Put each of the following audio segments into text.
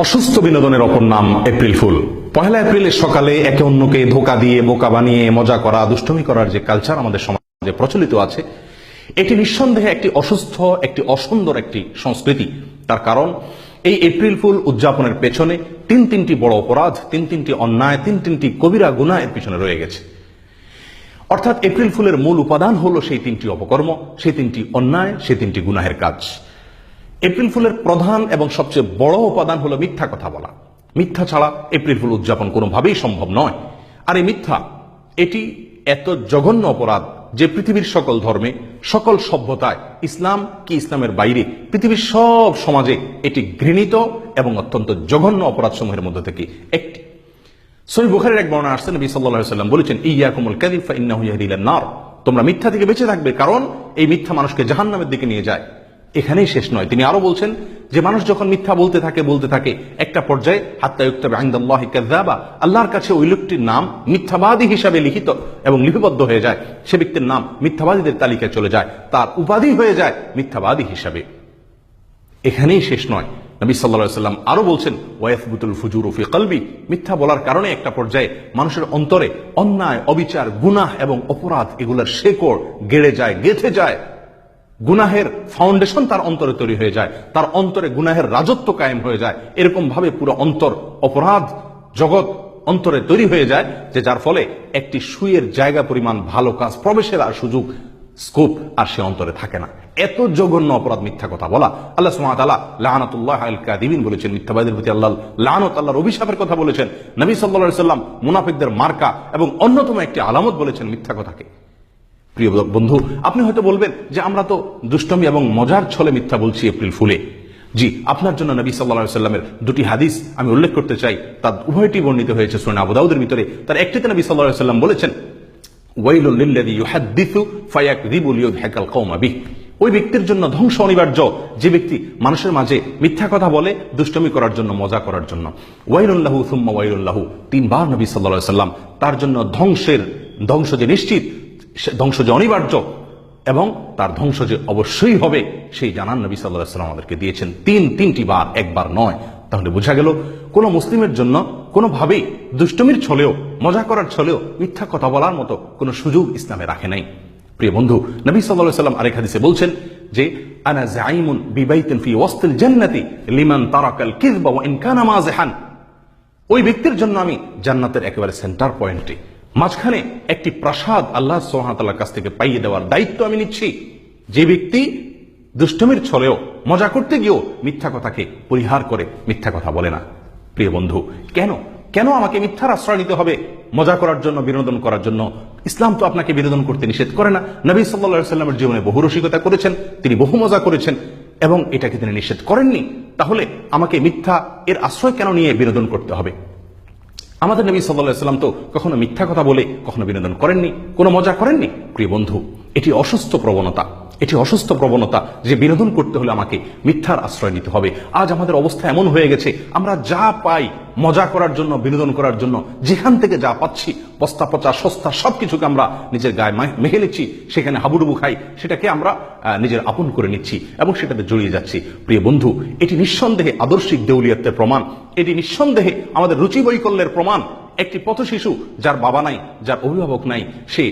অসুস্থ বিনোদনের অপর নাম এপ্রিল ফুল। পহেলা এপ্রিলের সকালে একে অন্যকে ধোকা দিয়ে, বোকা বানিয়ে, মজা করা, দুষ্টমি করার যে কালচার আমাদের সমাজে প্রচলিত আছে, এটি নিঃসন্দেহে একটি অসুস্থ, একটি অসুন্দর একটি সংস্কৃতি। তার কারণ, এই এপ্রিল ফুল উদযাপনের পেছনে তিন তিনটি বড় অপরাধ, তিন তিনটি অন্যায়, তিন তিনটি কবিরা গুনাহ এর পিছনে রয়ে গেছে। অর্থাৎ এপ্রিল ফুলের মূল উপাদান হলো সেই তিনটি অপকর্ম, সেই তিনটি অন্যায়, সেই তিনটি গুনাহের কাজ। এপ্রিল ফুলের প্রধান এবং সবচেয়ে বড় উপাদান হলো মিথ্যা কথা বলা। মিথ্যা ছাড়া এপ্রিল ফুল উদযাপন কোনোভাবেই সম্ভব নয়। আর এই মিথ্যা, এটি এত জঘন্য অপরাধ যে পৃথিবীর সকল ধর্মে, সকল সভ্যতায়, ইসলাম কি ইসলামের বাইরে, পৃথিবীর সব সমাজে এটি ঘৃণিত এবং অত্যন্ত জঘন্য অপরাধ সমূহের মধ্যে থেকে একটি। সহি বুখারের এক বর্ণনা আসছেন নবী সাল্লাল্লাহু সাল্লাম বলেছেন, ইয়াকুমুল কাযিব ফা ইন্নাহু ইয়াহদি ইলান নার। তোমরা মিথ্যা থেকে বেঁচে থাকবে কারণ এই মিথ্যা মানুষকে জাহান্নামের দিকে নিয়ে যায়। এখানেই শেষ নয়। তিনি আরও বলছেন যে মানুষ যখন মিথ্যা বলতে থাকে বলতে থাকে, একটা পর্যায়ে, হাত্তা ইউক্তাবে ইনদাল্লাহি কাযযাবা, আল্লাহর কাছে ওই লোকটির নাম মিথ্যাবাদী হিসাবে লিখিত এবং লিপিবদ্ধ হয়ে যায়। সে ব্যক্তির নাম মিথ্যাবাদীদের তালিকায় চলে যায়। তার উপাধি হয়ে যায় মিথ্যাবাদী হিসাবে। এখানেই শেষ নয়। নবী সাল্লা সাল্লাম আরও বলছেন ওয়াইফবুতুল ফুজুর ফি কলবি। মিথ্যা বলার কারণে একটা পর্যায়ে মানুষের অন্তরে অন্যায়, অবিচার, গুনাহ এবং অপরাধ এগুলোর শেকড় গেড়ে যায়, গেথে যায়। গুনাহের ফাউন্ডেশন তার অন্তরে তৈরি হয়ে যায়। তার অন্তরে গুনাহের রাজত্ব কায়েম হয়ে যায়। এরকম ভাবে পুরো অন্তর, অপরাধ, জগৎ অন্তরে তৈরি হয়ে যায়, যে যার ফলে একটি সুইয়ের জায়গা পরিমাণ ভালো কাজ, প্রবেশের আর সুযোগ স্কোপ আর সে অন্তরে থাকে না। এত জঘন্য অপরাধ মিথ্যা কথা বলা। আল্লাহ তাআলা লানাতুল্লাহ আল কাদিবিন বলেছেন মিথ্যাবাদীদের প্রতি আল্লাহ লানত, আল্লাহর অভিশাপের কথা বলেছেন। নবী আলাইহি সাল্লাম মুনাফিকদের মার্কা এবং অন্যতম একটি আলামত বলেছেন মিথ্যা কথাকে। প্রিয় বন্ধু, আপনি হয়তো বলবেন যে আমরা তো দুষ্টমি এবং মজার ছলে মিথ্যা বলছি এপ্রিল ফুলে। জি, আপনার জন্য নবী সাল্লা সাল্লামের দুটি হাদিস আমি উল্লেখ করতে চাই। তার উভয়টি বর্ণিত হয়েছে সোনা আবুদাউদের ভিতরে। তার একটিতে নবী সাল্লাহ সাল্লাম বলেছেন ওই ব্যক্তির জন্য ধ্বংস অনিবার্য। যে ব্যক্তি মানুষের মাঝে মিথ্যা কথা বলে দুষ্টমি করার জন্য, মজা করার জন্য। ওয়াইলুল্লাহু সুম্মা ওয়াইলুল্লাহু তিনবার নবী সাল্লাল্লাহু সাল্লাম তার জন্য ধ্বংসের, ধ্বংস যে নিশ্চিত ধ্বংস যে অনিবার্য এবং তার ধ্বংস যে অবশ্যই হবে, সেই জানান নবী সাল্লাহ সাল্লাম আমাদেরকে দিয়েছেন তিন, তিনটি বার, একবার নয়। তাহলে বোঝা গেল, কোন মুসলিমের জন্য কোনোভাবেই দুষ্টমির ছলেও, মজা করার ছলেও মিথ্যা কথা বলার মতো কোনো সুযোগ ইসলামে রাখে নাই। প্রিয় বন্ধু, নবী সাল্লাহ সাল্লাম আরেক হাদিসে বলছেন যে, আনা জাইমুন বিবাইতেন ফি ওয়াস্তিল জান্নাতি লিমান তারাকাল কিযবা ওয়া ইন কানা মাযিহান। ওই ব্যক্তির জন্য আমি জান্নাতের একেবারে সেন্টার পয়েন্টে। মাঝখানে একটি প্রাসাদ আল্লাহ সোহাতাল্লার কাছ থেকে পাইয়ে দেওয়ার দায়িত্ব আমি নিচ্ছি। যে ব্যক্তি দুষ্টমির ছলেও মজা করতে গিয়েও মিথ্যা কথাকে পরিহার করে মিথ্যা কথা বলে না। প্রিয় বন্ধু, কেন? কেন আমাকে মিথ্যার আশ্রয় নিতে হবে? মজা করার জন্য, বিনোদন করার জন্য। ইসলাম তো আপনাকে বিনোদন করতে নিষেধ করে না। নবী সাল্লা সাল্লামের জীবনে বহু রসিকতা করেছেন, তিনি বহু মজা করেছেন এবং এটাকে তিনি নিষেধ করেননি। তাহলে আমাকে মিথ্যা এর আশ্রয় কেন নিয়ে বিনোদন করতে হবে? আমাদের নবী সাল্লাহ সাল্লাম তো কখনো মিথ্যা কথা বলে, কখনো বিনোদন করেননি, কোনো মজা করেননি। প্রিয় বন্ধু, এটি অসুস্থ প্রবণতা। এটি অসুস্থ প্রবণতা যে বিনোদন করতে হলে আমাকে মিথ্যার আশ্রয় নিতে হবে। আজ আমাদের অবস্থা এমন হয়ে গেছে, আমরা যা পাই মজা করার জন্য, বিনোদন করার জন্য, যেখান থেকে যা পাচ্ছি, বস্তা পচা, সস্তা সবকিছুকে আমরা নিজের গায়ে মা- মেখে নিচ্ছি, সেখানে হাবুডুবু খাই, সেটাকে আমরা নিজের আপন করে নিচ্ছি এবং সেটাতে জড়িয়ে যাচ্ছি। প্রিয় বন্ধু, এটি নিঃসন্দেহে আদর্শিক দেউলিয়ত্বের প্রমাণ। এটি নিঃসন্দেহে আমাদের রুচি বৈকল্যের প্রমাণ। একটি পথ শিশু যার বাবা নাই, যার অভিভাবক নাই, সে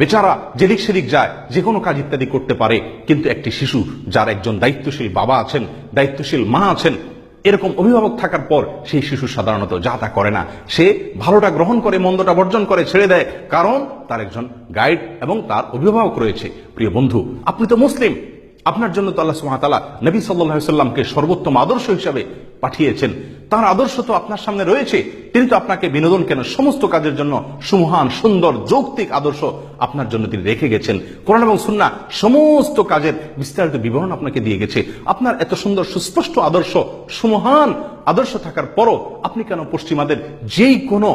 বেচারা যেদিক সেদিক যায়, যে কোনো কাজ ইত্যাদি করতে পারে, কিন্তু একটি শিশু যার একজন দায়িত্বশীল বাবা আছেন, দায়িত্বশীল মা আছেন, এরকম অভিভাবক থাকার পর সেই শিশু সাধারণত যা তা করে না। সে ভালোটা গ্রহণ করে, মন্দটা বর্জন করে, ছেড়ে দেয়, কারণ তার একজন গাইড এবং তার অভিভাবক রয়েছে। প্রিয় বন্ধু, আপনি তো মুসলিম। আপনার জন্য তো আল্লাহ সুহাতালা নবী সাল্লাহ সাল্লামকে সর্বোত্তম আদর্শ হিসাবে পাঠিয়েছেন। তার আদর্শ তো আপনার সামনে রয়েছে, তিনি তো আপনাকে বিনোদন কেন সমস্ত কাজের জন্য সুমহান, সুন্দর, যৌক্তিক আদর্শ আপনার জন্য তিনি রেখে গেছেন। কোরআন এবং সুন্না সমস্ত কাজের বিস্তারিত বিবরণ আপনাকে দিয়ে গেছে। আপনার এত সুন্দর, সুস্পষ্ট আদর্শ, সুমহান আদর্শ থাকার পরও আপনি কেন পশ্চিমাদের যেই কোনো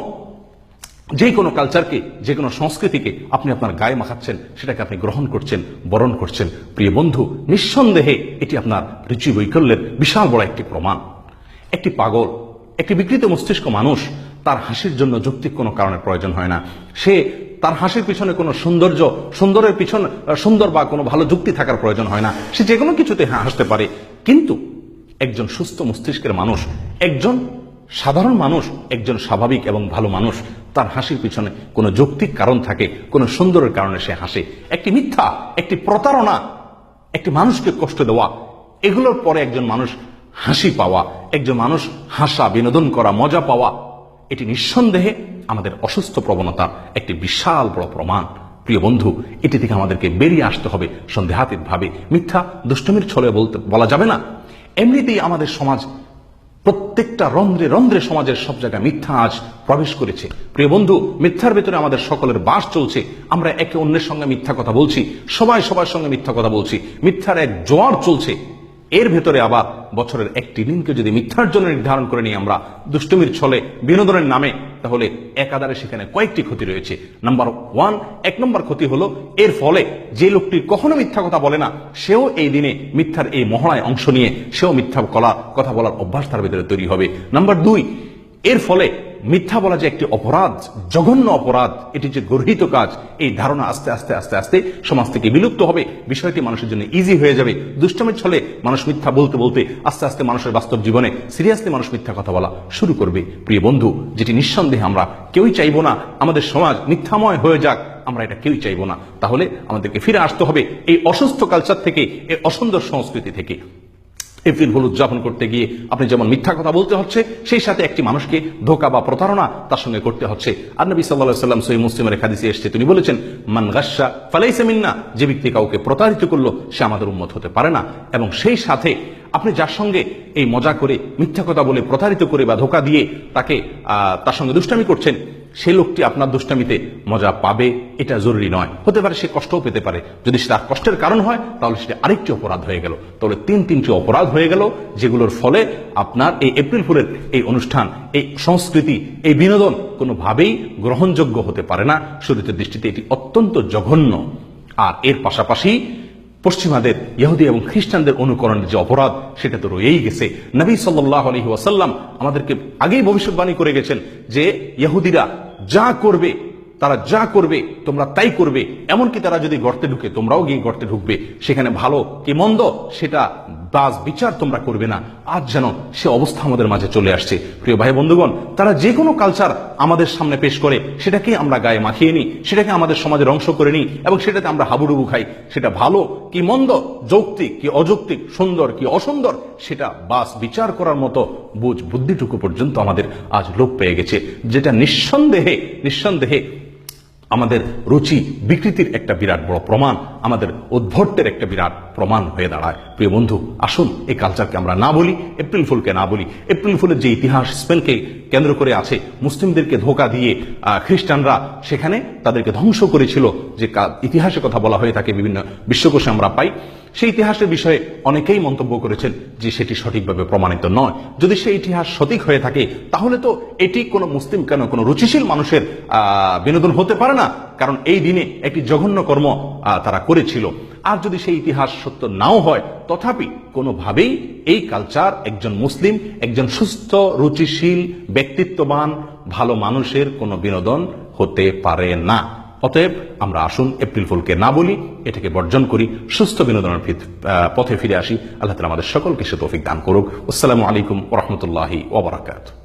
যে কোনো কালচারকে যে কোনো সংস্কৃতিকে আপনি আপনার গায়ে মাখাচ্ছেন, সেটাকে আপনি গ্রহণ করছেন, বরণ করছেন। প্রিয় বন্ধু, নিঃসন্দেহে এটি আপনার রুচি বৈকল্যের বিশাল বড় একটি প্রমাণ। একটি পাগল, একটি বিকৃত মস্তিষ্ক মানুষ, তার হাসির জন্য যৌক্তিক কোনো কারণের প্রয়োজন হয় না। সে তার হাসির পিছনে কোনো সৌন্দর্য, সুন্দরের পিছনে, সুন্দর বা কোনো ভালো যুক্তি থাকার প্রয়োজন হয় না। সে যে কোনো কিছুতে হাসতে পারে। কিন্তু একজন সুস্থ মস্তিষ্কের মানুষ, একজন সাধারণ মানুষ, একজন স্বাভাবিক এবং ভালো মানুষ, তার হাসির পিছনে কোনো যৌক্তিক কারণ থাকে, কোনো সুন্দরের কারণে সে হাসে। একটি মিথ্যা, একটি প্রতারণা, একটি মানুষকে কষ্ট দেওয়া, এগুলোর পরে একজন মানুষ হাসি পাওয়া, একজন মানুষ হাসা, বিনোদন করা, মজা পাওয়া, এটি নিঃসন্দেহে আমাদের অসুস্থ প্রবণতার একটি বিশাল বড় প্রমাণ। প্রিয় বন্ধু, এটি থেকে আমাদেরকে বেরিয়ে আসতে হবে সন্দেহাতীত ভাবে মিথ্যা দুষ্টমির ছলে বলতে বলা যাবে না। এমনিতেই আমাদের সমাজ প্রত্যেকটা রন্ধ্রে রন্ধ্রে সমাজের সব জায়গায় মিথ্যা আজ প্রবেশ করেছে। প্রিয় বন্ধু, মিথ্যার ভেতরে আমাদের সকলের বাস চলছে। আমরা একে অন্যের সঙ্গে মিথ্যা কথা বলছি, সবাই সবার সঙ্গে মিথ্যা কথা বলছি। মিথ্যার এক জোয়ার চলছে। এর ভেতরে আবার বছরের একটি দিনকে যদি মিথ্যার জন্য নির্ধারণ করে নিই আমরা, দুষ্টমির ছলে বিনোদনের নামে, তাহলে একাধারে সেখানে কয়েকটি ক্ষতি রয়েছে। নাম্বার ওয়ান এক নম্বর ক্ষতি হলো, এর ফলে যে লোকটি কখনো মিথ্যা কথা বলে না, সেও এই দিনে মিথ্যার এই মহড়ায় অংশ নিয়ে সেও মিথ্যা কলা কথা বলার অভ্যাস তার ভিতরে তৈরি হবে। নাম্বার দুই, এর ফলে মিথ্যা বলা যে একটি অপরাধ, জঘন্য অপরাধ, এটি যে গর্হিত কাজ, এই ধারণা আস্তে আস্তে আস্তে আস্তে সমাজ থেকে বিলুপ্ত হবে। বিষয়টি মানুষের জন্য ইজি হয়ে যাবে। দুষ্টমের ছলে মানুষ মিথ্যা বলতে বলতে আস্তে আস্তে মানুষের বাস্তব জীবনে সিরিয়াসলি মানুষ মিথ্যা কথা বলা শুরু করবে। প্রিয় বন্ধু, যেটি নিঃসন্দেহে আমরা কেউই চাইব না, আমাদের সমাজ মিথ্যাময় হয়ে যাক, আমরা এটা কেউই চাইব না। তাহলে আমাদেরকে ফিরে আসতে হবে এই অসুস্থ কালচার থেকে, এই অসুন্দর সংস্কৃতি থেকে। এপ্রিল হল উদযাপন করতে গিয়ে আপনি যেমন মিথ্যা কথা বলতে হচ্ছে, সেই সাথে একটি মানুষকে ধোকা বা প্রতারণা তার সঙ্গে করতে হচ্ছে। আর নবী সাল্লাহ সাল্লাম সহি মুসলিমের খাদিসে এসছে, তিনি বলেছেন, মান গাসা ফালাইসে মিন্না যে ব্যক্তি কাউকে প্রতারিত করল, সে আমাদের উন্মত হতে পারে না। এবং সেই সাথে আপনি যার সঙ্গে এই মজা করে, মিথ্যা কথা বলে, প্রতারিত করে বা ধোকা দিয়ে তাকে তার সঙ্গে দুষ্টামি করছেন, সে লোকটি আপনার দুষ্টামিতে মজা পাবে, এটা জরুরি নয়। হতে পারে সে কষ্টও পেতে পারে। যদি সে তার কষ্টের কারণ হয়, তাহলে সেটা আরেকটি অপরাধ হয়ে গেল। তাহলে তিন তিনটি অপরাধ হয়ে গেল, যেগুলোর ফলে আপনার এই এপ্রিল ফুলের এই অনুষ্ঠান, এই সংস্কৃতি, এই বিনোদন কোনোভাবেই গ্রহণযোগ্য হতে পারে না। শরীরের দৃষ্টিতে এটি অত্যন্ত জঘন্য। আর এর পাশাপাশি পশ্চিমাদের, ইহুদি এবং খ্রিস্টানদের অনুকরণের যে অপরাধ, সেটা তো রয়েই গেছে। নবী সাল্লাহ আলহি ওয়াসাল্লাম আমাদেরকে আগেই ভবিষ্যৎবাণী করে গেছেন যে, ইহুদিরা যা করবে তারা যা করবে, তোমরা তাই করবে। এমনকি তারা যদি গর্তে ঢুকে, তোমরাও গিয়ে গর্তে ঢুকবে। সেখানে ভালো কি মন্দ, সেটা বাস বিচার তোমরা করবে না। আজ যেন সে অবস্থা আমাদের মাঝে চলে আসছে। প্রিয় ভাই বন্ধুগণ, তারা যে কোনো কালচার আমাদের সামনে পেশ করে, সেটাকে আমরা গায়ে মাখিয়ে নিই, সেটাকে আমাদের সমাজের অংশ করে নিই এবং সেটাতে আমরা হাবুডুবু খাই। সেটা ভালো কি মন্দ, যৌক্তিক কি অযৌক্তিক, সুন্দর কি অসুন্দর, সেটা বাস বিচার করার মতো বুঝ বুদ্ধিটুকু পর্যন্ত আমাদের আজ লোপ পেয়ে গেছে। যেটা নিঃসন্দেহে নিঃসন্দেহে আমাদের রুচি বিকৃতির একটা বিরাট বড় প্রমাণ, আমাদের উদ্ভট্টের একটা বিরাট প্রমাণ হয়ে দাঁড়ায়। প্রিয় বন্ধু, আসুন এই কালচারকে আমরা না বলি এপ্রিল ফুলকে না বলি। এপ্রিল ফুলের যে ইতিহাস স্পেনকে কেন্দ্র করে আছে, মুসলিমদেরকে ধোকা দিয়ে খ্রিস্টানরা সেখানে তাদেরকে ধ্বংস করেছিল, যে ইতিহাসের কথা বলা হয়ে থাকে বিভিন্ন বিশ্বকোষে আমরা পাই। সেই ইতিহাসের বিষয়ে অনেকেই মন্তব্য করেছেন যে সেটি সঠিকভাবে প্রমাণিত নয়। যদি সেই ইতিহাস সঠিক হয়ে থাকে, তাহলে তো এটি কোনো মুসলিম কেন, কোনো রুচিশীল মানুষের বিনোদন হতে পারে না। কারণ এই দিনে একটি জঘন্য কর্ম তারা করেছিল। আর যদি সেই ইতিহাস সত্য নাও হয়, তথাপি কোনোভাবেই এই কালচার একজন মুসলিম, একজন সুস্থ, রুচিশীল, ব্যক্তিত্ববান, ভালো মানুষের কোনো বিনোদন হতে পারে না। অতএব আমরা আসুন এপ্রিল ফুলকে না বলি, এটাকে বর্জন করি, সুস্থ বিনোদনের পথে ফিরে আসি। আল্লাহ তালা আমাদের সকলকে সে তৌফিক দান করুক। আসসালামু আলাইকুম ওরহমতুল্লাহি ওবরাকাত